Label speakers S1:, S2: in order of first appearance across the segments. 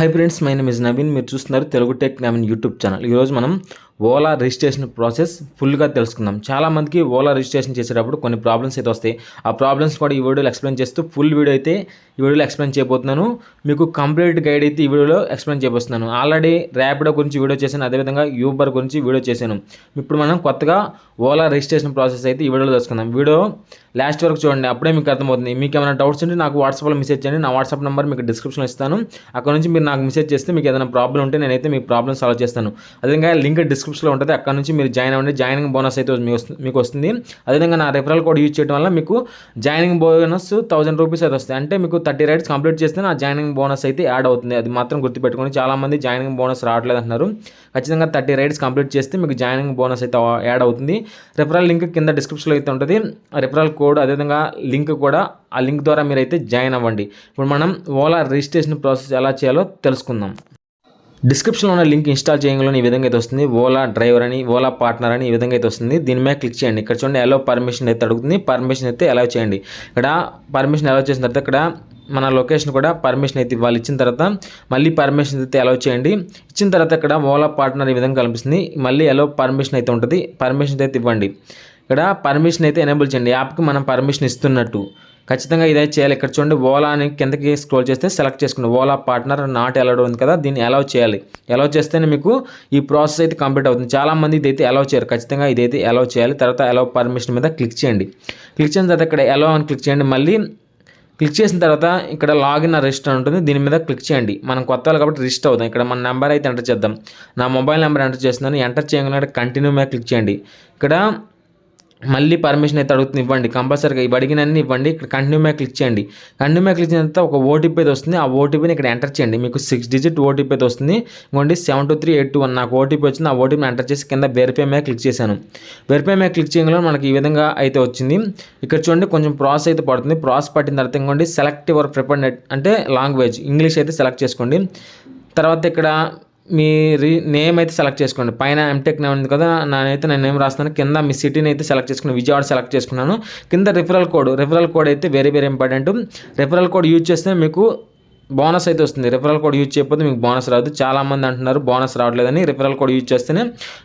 S1: Hi friends my name is Naveen మీరు చూస్తున్నారు Telugu tech Naveen YouTube channel ఈరోజు మనం ఓలా రిజిస్ట్రేషన్ ప్రాసెస్ ఫుల్గా తెలుసుకుందాం. చాలామందికి ఓలా రిజిస్ట్రేషన్ చేసేటప్పుడు కొన్ని ప్రాబ్లమ్స్ అయితే వస్తాయి. ఆ ప్రాబ్లమ్స్ కూడా ఈ వీడియోలో ఎక్స్ప్లెయిన్ చేస్తూ ఫుల్ వీడియో అయితే ఈ వీడియోలో ఎక్స్ప్లెయిన్ చేయబోతున్నాను. మీకు కంప్లీట్ గైడ్ అయితే ఈ వీడియోలో ఎక్స్ప్లెయిన్ చేయబోతున్నాను ఆల్రెడీ ర్యాపిడో గురించి వీడియో చేశాను. అదేవిధంగా యూబర్ గురించి వీడియో చేశాను. ఇప్పుడు మనం కొత్తగా ఓలా రిజిస్ట్రేషన్ ప్రాసెస్ అయితే ఈ వీడియోలో తెలుసుకుందాం. వీడియో లాస్ట్ వరకు చూడండి. అప్పుడే మీకు అర్థమవుతుంది. మీకు ఏమైనా డౌట్స్ ఉంటే నాకు వాట్సాప్లో మెసేజ్ చేయండి. నా వాట్సాప్ నెంబర్ మీకు డిస్క్రిప్షన్లో ఇస్తాను. అక్కడ నుంచి మీరు నాకు మెసేజ్ చేస్తే మీకు ఏదైనా ప్రాబ్లం ఉంటే నేనైతే మీ ప్రాబ్లమ్ సాల్వ్ చేస్తాను. అదేవిధంగా లింక్ డిస్క్రిప్షన్లో ఉంటుంది. అక్కడ నుంచి మీరు జాయిన్ అవ్వండి. జాయినింగ్ బోనస్ అయితే మీకు వస్తుంది మీకు వస్తుంది. అదేవిధంగా నా రెఫరల్ కోడ్ యూజ్ చేయడం వల్ల మీకు జాయినింగ్ బోనస్ థౌసండ్ రూపీస్ అయితే వస్తాయి. అంటే మీకు థర్టీ రైడ్స్ కంప్లీట్ చేస్తే నా జాయినింగ్ బోనస్ అయితే యాడ్ అవుతుంది. అది మాత్రం గుర్తుపెట్టుకోండి. చాలామంది జాయినింగ్ బోనస్ రావట్లేదు అంటున్నారు ఖచ్చితంగా థర్టీ రైడ్స్ కంప్లీట్ చేస్తే మీకు జాయినింగ్ బోనస్ అయితే యాడ్ అవుతుంది. రెఫరల్ లింక్ కింద డిస్క్రిప్షన్లో అయితే ఉంటుంది. రెఫరల్ కోడ్ అదేవిధంగా లింక్ కూడా ఆ లింక్ ద్వారా మీరైతే జాయిన్ అవ్వండి. ఇప్పుడు మనం ఓలా రిజిస్ట్రేషన్ ప్రాసెస్ ఎలా చేయాలో తెలుసుకుందాం. డిస్క్రిప్షన్లో ఉన్న లింక్ ఇన్స్టాల్ చేయడంలో ఈ విధంగా అయితే వస్తుంది. ఓలా డ్రైవర్ అని ఓలా పార్ట్నర్ అని ఈ విధంగా అయితే వస్తుంది. దీని మీద క్లిక్ చేయండి. ఇక్కడ చూడండి ఎలో పర్మిషన్ అయితే అడుగుతుంది. పర్మిషన్ అయితే అలౌ చేయండి. ఇక్కడ పర్మిషన్ అలౌ చేసిన తర్వాత ఇక్కడ మన లొకేషన్ కూడా పర్మిషన్ అయితే ఇవ్వాలి. ఇచ్చిన తర్వాత మళ్ళీ పర్మిషన్ అయితే అలౌ చేయండి. ఇచ్చిన తర్వాత ఇక్కడ ఓలా పార్ట్నర్ ఈ విధంగా కనిపిస్తుంది. మళ్ళీ ఎలో పర్మిషన్ అయితే ఉంటుంది. పర్మిషన్ అయితే ఇవ్వండి. ఇక్కడ పర్మిషన్ అయితే ఎనేబుల్ చేయండి. యాప్కి మనం పర్మిషన్ ఇస్తున్నట్టు. ఖచ్చితంగా ఇదైతే చేయాలి. ఇక్కడ చూడండి ఓలా అని కిందకి స్క్రోల్ చేస్తే సెలెక్ట్ చేసుకోండి ఓలా పార్ట్నర్ నాట్ అలౌడ్ ఉంది కదా దీన్ని అలౌ చేయాలి. అలౌ చేస్తేనే మీకు ఈ ప్రాసెస్ అయితే కంప్లీట్ అవుతుంది. చాలామంది ఇదైతే అలౌ చేయరు. ఖచ్చితంగా ఇదైతే అలౌ చేయాలి. తర్వాత అలౌ పర్మిషన్ మీద క్లిక్ చేయండి. క్లిక్ చేసిన తర్వాత ఇక్కడ అలౌ అని క్లిక్ చేయండి. మళ్ళీ క్లిక్ చేసిన తర్వాత ఇక్కడ లాగిన్ రిజిస్టర్ ఉంటుంది. దీని మీద క్లిక్ చేయండి. మనం కొత్త కాబట్టి రిజిస్టర్ అవుతాం ఇక్కడ మన నెంబర్ అయితే ఎంటర్ చేద్దాం. నా మొబైల్ నెంబర్ ఎంటర్ చేస్తున్నాను. ఎంటర్ చేయగానే కంటిన్యూ మీద క్లిక్ చేయండి. ఇక్కడ మళ్ళీ పర్మిషన్ అయితే అడుగుతుంది ఇవ్వండి. కంపల్సరీగా ఇవి అడిగినన్ని ఇవ్వండి. ఇక్కడ కంటిన్యూ మీద క్లిక్ చేయండి కంటిన్యూ మీద క్లిక్ చేసిన తర్వాత ఒక ఓటీపీ అయితే వస్తుంది. ఆ ఓటీపీని ఇక్కడ ఎంటర్ చేయండి. మీకు సిక్స్ డిజిట్ ఓటీపీ అయితే వస్తుంది. ఇంకోండి seven two three eight two one నాకు ఓటీపీ వచ్చింది. ఆ ఓటీపీని ఎంటర్ చేసి కింద వెరిఫై మీద క్లిక్ చేశాను. వెరిఫై మీద క్లిక్ చేయడంలో మనకి ఈ విధంగా అయితే వచ్చింది. ఇక్కడ చూడండి కొంచెం ప్రాసెస్ అయితే పడుతుంది. ప్రాసెస్ పట్టిన తర్వాత ఇంకోండి సెలెక్ట్ యువర్ ప్రిపర్ నెట్ అంటే లాంగ్వేజ్ ఇంగ్లీష్ అయితే సెలెక్ట్ చేసుకోండి. తర్వాత ఇక్కడ మీ రీ నేమ్ అయితే సెలెక్ట్ చేసుకోండి. పైన ఎంటెక్ నేమ్ ఉంది కదా నేనైతే నేను నేమ్ రాస్తాను? కింద మీ సిటీని అయితే సెలెక్ట్ చేసుకున్నాను విజయవాడ సెలెక్ట్ చేసుకున్నాను. కింద రిఫరల్ కోడ్ రిఫరల్ కోడ్ అయితే very very important referral code use చేస్తే మీకు బోనస్ అయితే వస్తుంది. రిఫరల్ కోడ్ యూజ్ చేయకపోతే మీకు బోనస్ రాదు. చాలామంది అంటున్నారు బోనస్ రావట్లేదని. రిఫరల్ కోడ్ యూజ్ చేస్తేనే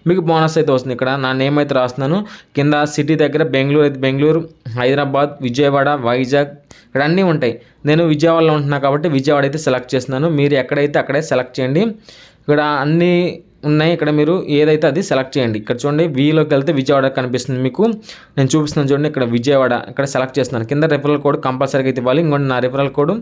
S1: మీకు బోనస్ అయితే వస్తుంది. ఇక్కడ నా నేమ్ అయితే రాస్తున్నాను. కింద సిటీ దగ్గర బెంగళూరు అయితే బెంగళూరు హైదరాబాద్ విజయవాడ వైజాగ్ ఇక్కడ అన్నీ ఉంటాయి. నేను విజయవాడలో ఉంటున్నా కాబట్టి విజయవాడ అయితే సెలెక్ట్ చేస్తున్నాను. మీరు ఎక్కడైతే అక్కడే సెలెక్ట్ చేయండి. ఇక్కడ అన్నీ ఉన్నాయి. ఇక్కడ మీరు ఏదైతే అది సెలెక్ట్ చేయండి. ఇక్కడ చూడండి వీలోకి వెళ్తే విజయవాడ కనిపిస్తుంది మీకు. నేను చూపిస్తున్నాను చూడండి ఇక్కడ విజయవాడ ఇక్కడ సెలెక్ట్ చేస్తున్నాను. కింద రిఫరల్ కోడ్ కంపల్సరీగా అయితే ఇవ్వాలి. ఇంకోటి నా referral code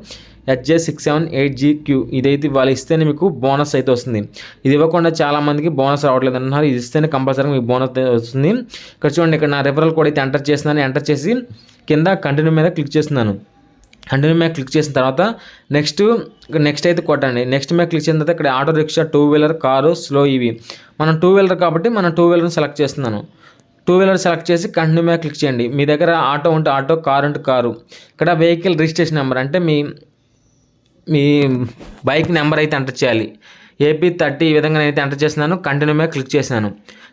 S1: HJ six seven eight G Q ఇదైతే ఇవ్వాలి. ఇస్తేనే మీకు బోనస్ అయితే వస్తుంది. ఇది ఇవ్వకుండా చాలామందికి బోనస్ రావట్లేదు అంటున్నారు. ఇది ఇస్తేనే కంపల్సరీగా మీకు బోనస్ వస్తుంది. ఇక్కడ చూడండి ఇక్కడ నా రిఫరల్ కోడ్ అయితే ఎంటర్ చేస్తున్నాను. ఎంటర్ చేసి కింద కంటిన్యూ మీద క్లిక్ చేస్తున్నాను. కంటిన్యూ మీద క్లిక్ చేసిన తర్వాత నెక్స్ట్ నెక్స్ట్ అయితే కొట్టండి. నెక్స్ట్ మీద క్లిక్ చేసిన తర్వాత ఇక్కడ auto rickshaw two wheeler car slow ఇవి మనం టూ వీలర్ కాబట్టి మనం టూ వీలర్ని సెలెక్ట్ చేస్తున్నాను. టూ వీలర్ సెలెక్ట్ చేసి కంటిన్యూ మీద క్లిక్ చేయండి. మీ దగ్గర ఆటో ఉంటే ఆటో కారు ఉంటే కారు. ఇక్కడ వెహికల్ రిజిస్ట్రేషన్ నెంబర్ అంటే మీ మీ బైక్ నెంబర్ అయితే ఎంటర్ చేయాలి. ఏపీ థర్టీ ఈ విధంగా నేనైతే ఎంటర్ చేస్తున్నాను. కంటిన్యూ మీద క్లిక్ చేశాను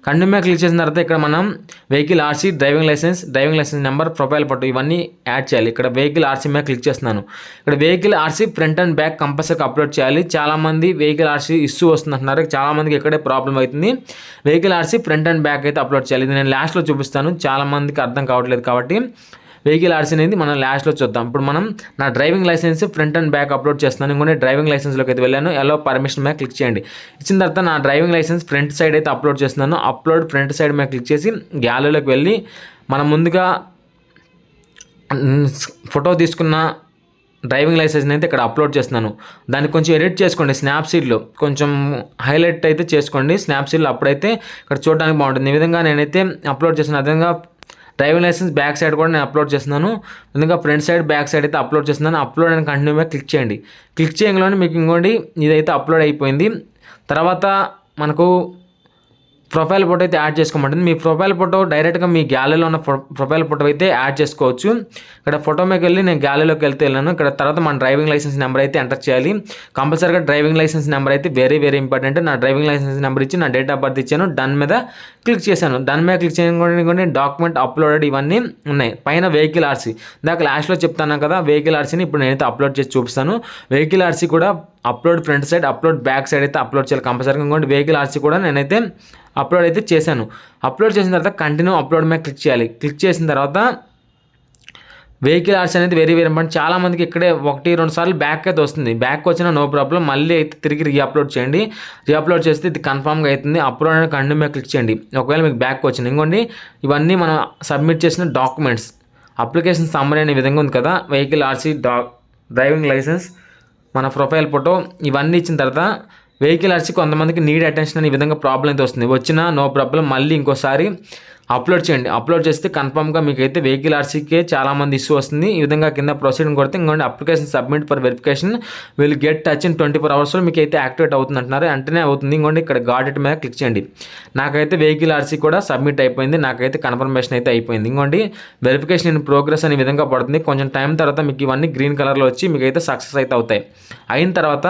S1: కంటిన్యూ మీద క్లిక్ చేసిన తర్వాత ఇక్కడ మనం vehicle RC driving licence driving licence number profile photo ఇవన్నీ యాడ్ చేయాలి. ఇక్కడ వెహికల్ ఆర్సీ మీద క్లిక్ చేస్తున్నాను. ఇక్కడ vehicle RC front and back కంపల్సరీగా అప్లోడ్ చేయాలి. చాలామంది వెహికల్ ఆర్సీ ఇష్యూ వస్తుందంటున్నారు. చాలామందికి ఇక్కడే ప్రాబ్లం అవుతుంది. Vehicle RC front and back అయితే అప్లోడ్ చేయాలి. ఇది నేను లాస్ట్లో చూపిస్తాను. చాలామందికి అర్థం కావట్లేదు కాబట్టి వెహికల్ ఆర్సీ అనేది మనం లాస్ట్లో చూద్దాం. ఇప్పుడు మనం నా driving licence front and back upload చేస్తున్నాను. ఇంకొన్ని డ్రైవింగ్ లైసెన్స్లోకి అయితే వెళ్ళాను. ఎలా పర్మిషన్ మీద క్లిక్ చేయండి. ఇచ్చిన తర్వాత నా డ్రైవింగ్ లైసెన్స్ ఫ్రంట్ సైడ్ అయితే అప్లోడ్ చేస్తున్నాను. అప్లోడ్ ఫ్రంట్ సైడ్ మీద క్లిక్ చేసి గ్యాలరీలోకి వెళ్ళి మనం ముందుగా ఫోటో తీసుకున్న డ్రైవింగ్ లైసెన్స్ని అయితే ఇక్కడ అప్లోడ్ చేస్తున్నాను. దాన్ని కొంచెం ఎడిట్ చేసుకోండి. స్నాప్సీడ్లో కొంచెం హైలైట్ అయితే చేసుకోండి. స్నాప్సీడ్లో అప్పుడైతే ఇక్కడ చూడడానికి బాగుంటుంది. ఈ విధంగా నేనైతే అప్లోడ్ చేసిన విధంగా డ్రైవింగ్ లైసెన్స్ బ్యాక్ సైడ్ కూడా నేను అప్లోడ్ చేస్తున్నాను. ఎందుకంగా ఫ్రంట్ సైడ్ బ్యాక్ సైడ్ అయితే అప్లోడ్ చేస్తున్నాను. అప్లోడ్ అని కంటిన్యూ మీద క్లిక్ చేయండి. క్లిక్ చేయగానే మీకు ఇంకోటి ఇదైతే అప్లోడ్ అయిపోయింది. తర్వాత మనకు ప్రొఫైల్ ఫోటో అయితే యాడ్ చేసుకోమంటుంది. మీ ప్రొఫైల్ ఫోటో డైరెక్ట్గా మీ గ్యాలరీలో ఉన్న ప్రొ- ప్రొఫైల్ ఫోటో అయితే యాడ్ చేసుకోవచ్చు. ఇక్కడ ఫోటో మీకు వెళ్ళి నేను గ్యాలరీలోకి వెళ్తే వెళ్ళాను. ఇక్కడ తర్వాత మన డ్రైవింగ్ లైసెన్స్ నెంబర్ అయితే ఎంటర్ చేయాలి. కంపల్సరీగా డ్రైవింగ్ లైసెన్స్ నెంబర్ అయితే వెరీ వెరీ ఇంపార్టెంట్. నా డ్రైవింగ్ లైసెన్స్ నెంబర్ ఇచ్చి నా డేట్ ఆఫ్ బర్త్ ఇచ్చాను. దాని మీద క్లిక్ చేశాను. దాని మీద క్లిక్ చేయకుండా డాక్యుమెంట్ అప్లోడెడ్ ఇవన్నీ ఉన్నాయి. పైన వెహికల్ ఆర్సీ. దాకా లాస్ట్లో చెప్తాను కదా వెహికల్ ఆర్సీని ఇప్పుడు నేనైతే అప్లోడ్ చేసి చూపిస్తాను. వెహికల్ ఆర్సీ కూడా upload front side upload back side అయితే అప్లోడ్ చేయాలి. కంపల్సరీగా ఇంకోటి వెహికల్ ఆర్సీ కూడా నేనైతే అప్లోడ్ అయితే చేశాను. అప్లోడ్ చేసిన తర్వాత కంటిన్యూ అప్లోడ్ మీద క్లిక్ చేయాలి. క్లిక్ చేసిన తర్వాత వెహికల్ ఆర్ట్స్ అనేది వెరీ వెరీ ఇంపార్టెంట్. చాలామందికి ఇక్కడే ఒకటి రెండు సార్లు బ్యాక్ అయితే వస్తుంది. బ్యాక్ వచ్చినా నో ప్రాబ్లం. మళ్ళీ అయితే తిరిగి రీఅప్లోడ్ చేయండి. రీ అప్లోడ్ చేస్తే ఇది కన్ఫామ్గా అవుతుంది. అప్లోడ్ అనేది కంటిన్యూ మీద క్లిక్ చేయండి. ఒకవేళ మీకు బ్యాక్ వచ్చింది. ఇంకోండి ఇవన్నీ మనం సబ్మిట్ చేసిన డాక్యుమెంట్స్. అప్లికేషన్ సమ్మరీ అనే విధంగా ఉంది కదా. వెహికల్ ఆర్సీ డ్రైవింగ్ లైసెన్స్ మన ప్రొఫైల్ ఫోటో ఇవన్నీ ఇచ్చిన తర్వాత వెహికల్ ఆర్సీ కొంతమందికి నీడ్ అటెన్షన్ అనే విధంగా ప్రాబ్లం అయితే వస్తుంది. వచ్చినా నో ప్రాబ్లం మళ్ళీ ఇంకోసారి అప్లోడ్ చేయండి. అప్లోడ్ చేస్తే కన్ఫామ్గా మీకు అయితే వెహికల్ ఆర్సీకే చాలామంది ఇష్యూ వస్తుంది. ఈ విధంగా కింద ప్రొసీడింగ్ కొడితే ఇంకోటి application submit for verification. Will get touch in twenty four అవర్స్లో మీకు అయితే యాక్టివేట్ అవుతుంది అంటున్నారు వెంటనే అవుతుంది. ఇంకోటి ఇక్కడ గాడెట్ మీద క్లిక్ చేయండి. నాకైతే వెహికల్ ఆర్సీ కూడా సబ్మిట్ అయిపోయింది. నాకైతే కన్ఫర్మేషన్ అయితే అయిపోయింది. ఇంకోటి వెరిఫికేషన్ ఇన్ ప్రోగ్రెస్ అనే విధంగా పడుతుంది. కొంచెం టైం తర్వాత మీకు ఇవన్నీ గ్రీన్ కలర్లో వచ్చి మీకు అయితే సక్సెస్ అయితే అవుతాయి. అయిన తర్వాత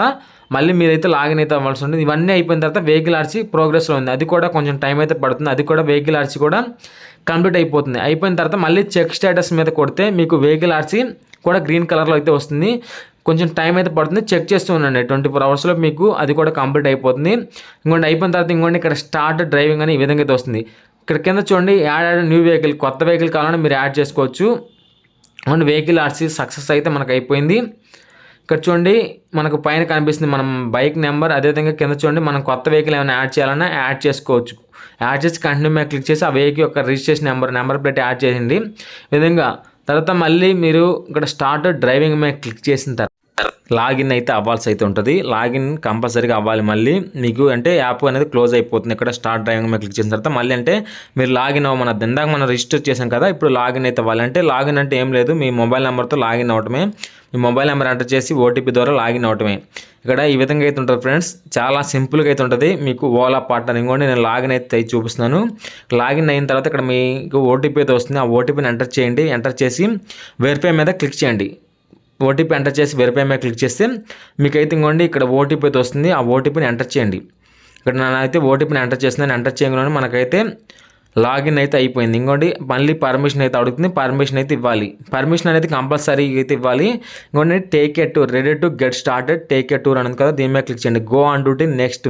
S1: మళ్ళీ మీరైతే లాగిన్ అయితే అవ్వాల్సి ఉంటుంది. ఇవన్నీ అయిపోయిన తర్వాత వెహికల్ ఆర్సీ ప్రోగ్రెస్లో ఉంది. అది కూడా కొంచెం టైం అయితే పడుతుంది. అది కూడా వెహికల్ ఆర్సీ కూడా కంప్లీట్ అయిపోతుంది. అయిపోయిన తర్వాత మళ్ళీ చెక్ స్టేటస్ మీద కొడితే మీకు వెహికల్ ఆర్సీ కూడా గ్రీన్ కలర్లో అయితే వస్తుంది. కొంచెం టైం అయితే పడుతుంది. చెక్ చేస్తూ ఉండండి. ట్వంటీ ఫోర్ అవర్స్లో మీకు అది కూడా కంప్లీట్ అయిపోతుంది. ఇంకోటి అయిపోయిన తర్వాత ఇంకోటి ఇక్కడ స్టార్ట్ డ్రైవింగ్ అని ఈ విధంగా అయితే వస్తుంది. ఇక్కడ కింద చూడండి యాడ్ యాడ్ న్యూ వెహికల్ కొత్త వెహికల్ కావాలని మీరు యాడ్ చేసుకోవచ్చు. అండ్ వెహికల్ ఆర్సీ సక్సెస్ అయితే మనకు అయిపోయింది. ఇక్కడ చూడండి మనకు పైన కనిపిస్తుంది మనం బైక్ నెంబర్ అదేవిధంగా కింద చూడండి మనం కొత్త వెహికల్ ఏమైనా యాడ్ చేయాలన్నా యాడ్ చేసుకోవచ్చు. యాడ్ చేసి కంటిన్యూ మీద క్లిక్ చేసి ఆ వెహికల్ యొక్క registration number number plate add చేసింది. విధంగా తర్వాత మళ్ళీ మీరు ఇక్కడ స్టార్ట్ డ్రైవింగ్ మీద క్లిక్ చేసిన తర్వాత లాగిన్ అయితే అవ్వాల్సి అయితే ఉంటుంది. లాగిన్ కంపల్సరీగా అవ్వాలి మళ్ళీ. మీకు అంటే యాప్ అనేది క్లోజ్ అయిపోతుంది. ఇక్కడ స్టార్ట్ డ్రైవింగ్ మీద క్లిక్ చేసిన తర్వాత మళ్ళీ అంటే మీరు లాగిన్ అవ్వమన్న ఇందాక మనం రిజిస్టర్ చేసాం కదా ఇప్పుడు లాగిన్ అయితే అవ్వాలంటే లాగిన్ అంటే ఏం లేదు. మీ మొబైల్ నెంబర్తో లాగిన్ అవ్వటమే. మీ మొబైల్ నెంబర్ ఎంటర్ చేసి ఓటీపీ ద్వారా లాగిన్ అవటమే ఇక్కడ ఈ విధంగా అయితే ఉంటుంది ఫ్రెండ్స్. చాలా సింపుల్గా అయితే ఉంటుంది. మీకు ఓలా పార్ట్నర్ కూడా నేను లాగిన్ అయితే చూపిస్తున్నాను. లాగిన్ అయిన తర్వాత ఇక్కడ మీకు ఓటీపీ అయితే వస్తుంది. ఆ ఓటీపీని ఎంటర్ చేయండి. ఎంటర్ చేసి వెరిఫై మీద క్లిక్ చేయండి. ఓటీపీ ఎంటర్ చేసి వెరిఫై మీద క్లిక్ చేస్తే మీకైతే ఇంకోండి ఇక్కడ ఓటీపీ అయితే వస్తుంది. ఆ ఓటీపీని ఎంటర్ చేయండి. ఇక్కడ నేనైతే ఓటీపీని ఎంటర్ చేస్తున్నాను. ఎంటర్ చేయగానే మనకైతే లాగిన్ అయితే అయిపోయింది. ఇంకోటి మళ్ళీ పర్మిషన్ అయితే అడుగుతుంది. పర్మిషన్ అయితే ఇవ్వాలి. పర్మిషన్ అనేది కంపల్సరీ అయితే ఇవ్వాలి. ఇంకోటి take a tour ready to get started take a tour అనేది కదా దీని మీద క్లిక్ చేయండి. గో ఆన్ డ్యూటీ నెక్స్ట్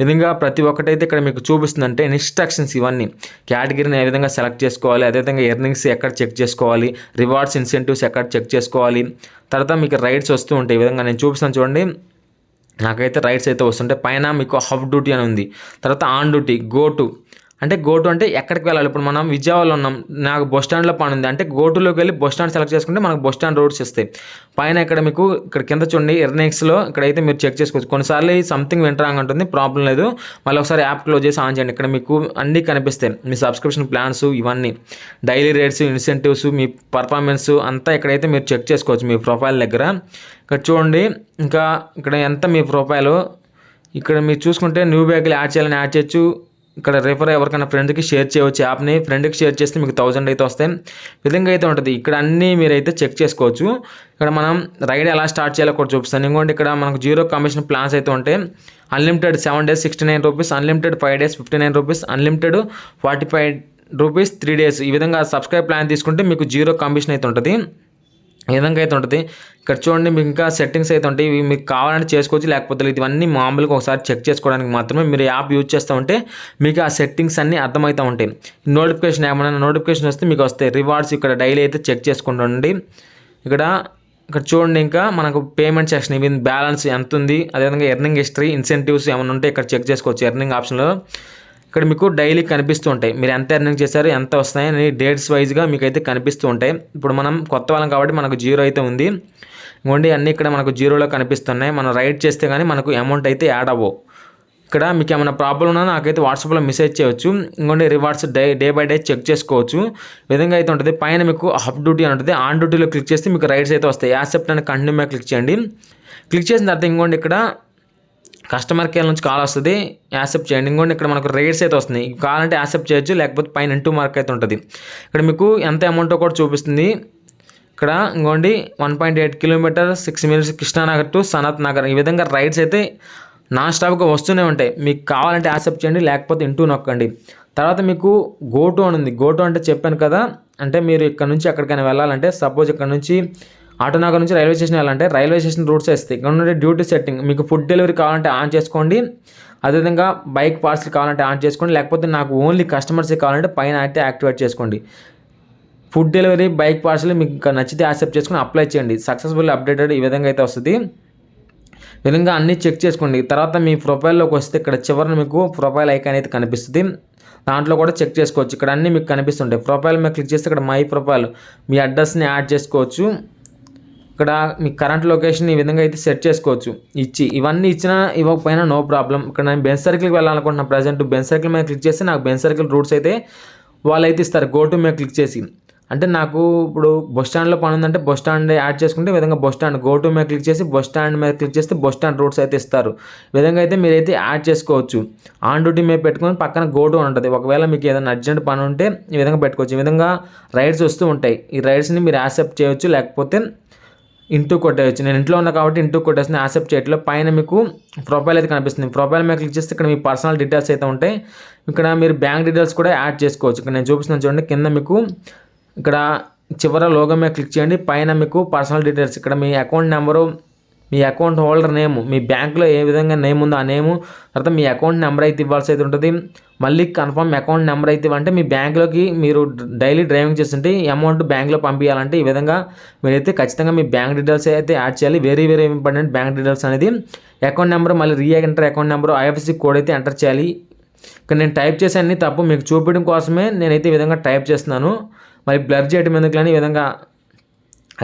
S1: విధంగా ప్రతి ఒక్కటైతే ఇక్కడ మీకు చూపిస్తుందంటే ఇన్స్ట్రక్షన్స్ ఇవన్నీ. కేటగిరీని ఏ విధంగా సెలెక్ట్ చేసుకోవాలి అదేవిధంగా ఎర్నింగ్స్ ఎక్కడ చెక్ చేసుకోవాలి రివార్డ్స్ ఇన్సెంటివ్స్ ఎక్కడ చెక్ చేసుకోవాలి. తర్వాత మీకు రైడ్స్ వస్తూ ఉంటాయి. ఈ విధంగా నేను చూపిస్తాను చూడండి. నాకైతే రైట్స్ అయితే వస్తుంటాయి. పైన మీకు హాఫ్ డ్యూటీ అని ఉంది. తర్వాత ఆన్ డ్యూటీ గో టు అంటే గోటు అంటే ఎక్కడికి వెళ్ళాలి? ఇప్పుడు మనం విజయవాడలో ఉన్నాం నాకు బస్ స్టాండ్లో పని ఉంది అంటే గోటులోకి వెళ్ళి బస్ స్టాండ్ సెలెక్ట్ చేసుకుంటే మనకు బస్ స్టాండ్ రోడ్స్ ఇస్తాయి పైన ఇక్కడ మీకు ఇక్కడ కింద చూడండి ఎర్నింగ్స్లో ఇక్కడైతే మీరు చెక్ చేసుకోవచ్చు. కొన్నిసార్లు సంథింగ్ వింటరాంగ్ ఉంటుంది ప్రాబ్లం లేదు. మళ్ళీ ఒకసారి యాప్ క్లోజ్ చేసి ఆన్ చేయండి. ఇక్కడ మీకు అన్నీ కనిపిస్తాయి. మీ సబ్స్క్రిప్షన్ ప్లాన్స్ ఇవన్నీ. డైలీ రేట్స్ ఇన్సెంటివ్స్ మీ పర్ఫార్మెన్స్ అంతా ఇక్కడైతే మీరు చెక్ చేసుకోవచ్చు మీ ప్రొఫైల్ దగ్గర. ఇక్కడ చూడండి ఇంకా ఇక్కడ ఎంత మీ ప్రొఫైల్ ఇక్కడ మీరు చూసుకుంటే న్యూ బ్యాగ్లు యాడ్ చేయాలని యాడ్ చేయొచ్చు. ఇక్కడ రిఫర్ ఎవరికైనా ఫ్రెండ్కి షేర్ చేయవచ్చు. యాప్ని ఫ్రెండ్కి షేర్ చేస్తే మీకు థౌజండ్ అయితే వస్తాయి. విధంగా అయితే ఉంటుంది. ఇక్కడ అన్నీ మీరైతే చెక్ చేసుకోవచ్చు. ఇక్కడ మనం రైడ్ ఎలా స్టార్ట్ చేయాలో కూడా చూపిస్తాను. ఇంకోటి ఇక్కడ మనకు జీరో కమిషన్ ప్లాన్స్ అయితే ఉంటాయి. Unlimited seven days sixty nine rupees unlimited five days fifty nine rupees unlimited forty five rupees three days ఈ విధంగా సబ్స్క్రైబ్ ప్లాన్ తీసుకుంటే మీకు జీరో కమిషన్ అయితే ఉంటుంది. ఈ విధంగా అయితే ఉంటుంది ఇక్కడ చూడండి మీకు ఇంకా సెట్టింగ్స్ అయితే ఉంటాయి ఇవి మీకు కావాలంటే చేసుకోవచ్చు లేకపోతే ఇవన్నీ మామూలుగా ఒకసారి చెక్ చేసుకోవడానికి మాత్రమే మీరు యాప్ యూజ్ చేస్తూ ఉంటే మీకు ఆ సెట్టింగ్స్ అన్నీ అర్థమవుతూ ఉంటాయి. నోటిఫికేషన్ ఏమైనా నోటిఫికేషన్ వస్తే మీకు వస్తాయి. రివార్డ్స్ ఇక్కడ డైలీ అయితే చెక్ చేసుకుంటుండండి ఇక్కడ ఇక్కడ చూడండి ఇంకా మనకు పేమెంట్ సెక్షన్ ఇవి బ్యాలెన్స్ ఎంత ఉంది అదేవిధంగా ఎర్నింగ్ హిస్టరీ ఇన్సెంటివ్స్ ఏమైనా ఉంటే ఇక్కడ చెక్ చేసుకోవచ్చు ఎర్నింగ్ ఆప్షన్లో ఇక్కడ మీకు డైలీ కనిపిస్తూ ఉంటాయి. మీరు ఎంత ఎర్నింగ్ చేశారు ఎంత వస్తాయి అని డేట్స్ వైజ్గా మీకు అయితే కనిపిస్తూ ఉంటాయి. ఇప్పుడు మనం కొత్త వాళ్ళం కాబట్టి మనకు జీరో అయితే ఉంది. ఇంకోండి అన్నీ ఇక్కడ మనకు జీరోలో కనిపిస్తున్నాయి. మనం రైడ్ చేస్తే కానీ మనకు అమౌంట్ అయితే యాడ్ అవ్వవు. ఇక్కడ మీకు ఏమైనా ప్రాబ్లం ఉన్నా నాకైతే వాట్సాప్లో మెసేజ్ చేయవచ్చు ఇంకోటి rewards day day by day check చేసుకోవచ్చు. విధంగా అయితే ఉంటుంది. పైన మీకు హాఫ్ డ్యూటీ అని ఉంటుంది. ఆన్ డ్యూటీలో క్లిక్ చేస్తే మీకు రైడ్స్ అయితే వస్తాయి. యాక్సెప్ట్ అని కంటిన్యూ మీద క్లిక్ చేయండి. క్లిక్ చేసిన తర్వాత ఇంకోండి ఇక్కడ కస్టమర్ కేర్ నుంచి కాల్ వస్తుంది యాక్సెప్ట్ చేయండి. ఇంకోటి ఇక్కడ మనకు రేట్స్ అయితే వస్తున్నాయి. కావాలంటే యాక్సెప్ట్ చేయొచ్చు లేకపోతే పైన ఇంటూ మార్క్ అయితే ఉంటుంది. ఇక్కడ మీకు ఎంత అమౌంట్ కూడా చూపిస్తుంది. ఇక్కడ ఇంకోండి one point eight kilometre six minutes Krishnanagar to Sanath Nagar. ఈ విధంగా రైడ్స్ అయితే నాన్ స్టాప్గా వస్తూనే ఉంటాయి. మీకు కావాలంటే యాక్సెప్ట్ చేయండి లేకపోతే ఇంటూ నొక్కండి. తర్వాత మీకు గోటు అని ఉంది. గోటు అంటే చెప్పాను కదా అంటే మీరు ఇక్కడ నుంచి ఎక్కడికైనా వెళ్ళాలంటే సపోజ్ ఇక్కడ నుంచి ఆటోనగర్ నుంచి రైల్వే స్టేషన్ వెళ్ళాలంటే రైల్వే స్టేషన్ రూట్స్ వేస్తాయి ఇక్కడ నుండి డ్యూటీ సెట్టింగ్ మీకు ఫుడ్ డెలివరీ కావాలంటే ఆన్ చేసుకోండి. అదేవిధంగా బైక్ పార్సల్ కావాలంటే ఆన్ చేసుకోండి. లేకపోతే నాకు ఓన్లీ కస్టమర్స్ కావాలంటే పైన అయితే యాక్టివేట్ చేసుకోండి. ఫుడ్ డెలివరీ బైక్ పార్సల్ మీకు నచ్చితే యాక్సెప్ట్ చేసుకుని అప్లై చేయండి. సక్సెస్ఫుల్ అప్డేటెడ్ ఈ విధంగా అయితే వస్తుంది. ఈ విధంగా అన్నీ చెక్ చేసుకోండి. తర్వాత మీ ప్రొఫైల్లోకి వస్తే ఇక్కడ చివరిన మీకు ప్రొఫైల్ ఐకాన్ అయితే కనిపిస్తుంది. దాంట్లో కూడా చెక్ చేసుకోవచ్చు. ఇక్కడ అన్నీ మీకు కనిపిస్తుంటాయి. ప్రొఫైల్ మీద క్లిక్ చేస్తే ఇక్కడ మై ప్రొఫైల్ మీ అడ్రస్ని యాడ్ చేసుకోవచ్చు. ఇక్కడ మీ కరెంట్ లొకేషన్ ఈ విధంగా అయితే సెట్ చేసుకోవచ్చు. ఇచ్చి ఇవన్నీ ఇచ్చినా ఇవ్వకపోయినా నో ప్రాబ్లం ఇక్కడ నేను బెన్ సర్కిల్కి వెళ్ళాలనుకుంటున్నాను ప్రజెంట్ బెన్ సర్కిల్ మీద క్లిక్ చేస్తే నాకు బెన్ సర్కిల్ రూట్స్ అయితే వాళ్ళు అయితే ఇస్తారు. గో టు మీద క్లిక్ చేసి. అంటే నాకు ఇప్పుడు బస్ స్టాండ్లో పని ఉందంటే బస్ స్టాండ్ యాడ్ చేసుకుంటే విధంగా బస్ స్టాండ్ గో టు మీద క్లిక్ చేసి బస్ స్టాండ్ మీద క్లిక్ చేస్తే బస్ స్టాండ్ రూట్స్ అయితే ఇస్తారు. ఈ విధంగా అయితే మీరైతే యాడ్ చేసుకోవచ్చు. ఆన్ డ్యూటీ మీద పెట్టుకొని పక్కన గో టు ఉంటుంది. ఒకవేళ మీకు ఏదైనా అర్జెంట్ పని ఉంటే ఈ విధంగా పెట్టుకోవచ్చు. ఈ విధంగా రైడ్స్ వస్తూ ఉంటాయి. ఈ రైడ్స్ని మీరు యాక్సెప్ట్ చేయొచ్చు. లేకపోతే ఇంటూ కొట్టేయచ్చు నేను ఇంట్లో ఉన్నా కాబట్టి ఇంటూ కొట్టేసిన యాక్సెప్ట్ చేయట్లో పైన మీకు ప్రొఫైల్ అయితే కనిపిస్తుంది. ప్రొఫైల్ మీద క్లిక్ చేస్తే ఇక్కడ మీ పర్సనల్ డీటెయిల్స్ అయితే ఉంటాయి. ఇక్కడ మీరు బ్యాంక్ డీటెయిల్స్ కూడా యాడ్ చేసుకోవచ్చు. ఇక్కడ నేను చూపిస్తున్నాను చూడండి కింద మీకు ఇక్కడ చివర లోగో మీద క్లిక్ చేయండి. పైన మీకు పర్సనల్ డీటెయిల్స్ ఇక్కడ మీ అకౌంట్ నెంబరు మీ అకౌంట్ హోల్డర్ నేమ్ మీ బ్యాంక్లో ఏ విధంగా నేమ్ ఉందో ఆ నేము తర్వాత మీ అకౌంట్ నెంబర్ అయితే ఇవ్వాల్సి అయితే ఉంటుంది. మళ్ళీ కన్ఫర్మ్ అకౌంట్ నెంబర్ అయితే ఇవ్వంటే మీ బ్యాంక్లోకి మీరు డైలీ డ్రైవింగ్ చేస్తుంటే అమౌంట్ బ్యాంక్లో పంపించాలంటే ఈ విధంగా మీరైతే ఖచ్చితంగా మీ బ్యాంక్ డీటెయిల్స్ అయితే యాడ్ చేయాలి. Very very important bank details అనేది. అకౌంట్ నెంబర్ మళ్ళీ re enter account number IFSC code అయితే ఎంటర్ చేయాలి. ఇక్కడ నేను టైప్ చేసే తప్పు మీకు చూపించడం కోసమే నేనైతే ఈ విధంగా టైప్ చేస్తున్నాను. మరి బ్లర్ చేయడం ఎందుకు ఈ విధంగా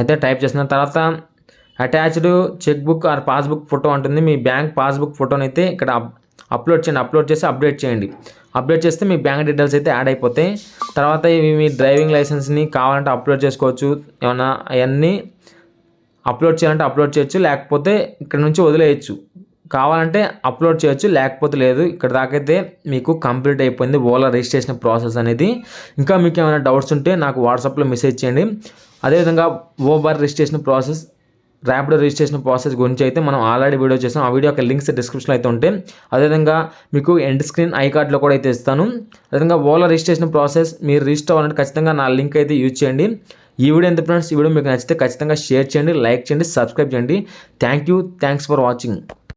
S1: అయితే టైప్ చేస్తున్నాను. తర్వాత attached cheque book or passbook photo ఉంటుంది మీ బ్యాంక్ పాస్బుక్ ఫోటోని అయితే ఇక్కడ అప్లోడ్ చేయండి. అప్లోడ్ చేసి అప్డేట్ చేయండి. అప్డేట్ చేస్తే మీ బ్యాంక్ డీటెయిల్స్ అయితే యాడ్ అయిపోతాయి తర్వాత ఇవి మీ డ్రైవింగ్ లైసెన్స్ని కావాలంటే అప్లోడ్ చేసుకోవచ్చు. ఏమన్నా అవన్నీ అప్లోడ్ చేయాలంటే అప్లోడ్ చేయొచ్చు. లేకపోతే ఇక్కడ నుంచి వదిలేయచ్చు. కావాలంటే అప్లోడ్ చేయొచ్చు. లేకపోతే లేదు. ఇక్కడ దాకైతే మీకు కంప్లీట్ అయిపోయింది ఓలా రిజిస్ట్రేషన్ ప్రాసెస్ అనేది. ఇంకా మీకు ఏమైనా డౌట్స్ ఉంటే నాకు వాట్సాప్లో మెసేజ్ చేయండి. అదేవిధంగా Uber registration process Rapido registration process గురించి అయితే మనం ఆల్రెడీ వీడియో చేసాం. ఆ వీడియో యొక్క లింక్స్ డిస్క్రిప్షన్లో అయితే ఉంటే అదేవిధంగా మీకు ఎండ్ స్క్రీన్ ఐ కార్డ్లో కూడా అయితే ఇస్తాను. అదేవిధంగా ఓలా రిజిస్ట్రేషన్ ప్రాసెస్ మీరు రిజిస్టర్ అవ్వాలంటే ఖచ్చితంగా నా లింక్ అయితే యూజ్ చేయండి. ఈ వీడియో ఎంత ఫ్రెండ్స్ ఈ వీడియో మీకు నచ్చితే ఖచ్చితంగా షేర్ చేయండి లైక్ చేయండి సబ్స్క్రైబ్ చేయండి. Thank you. Thanks for watching.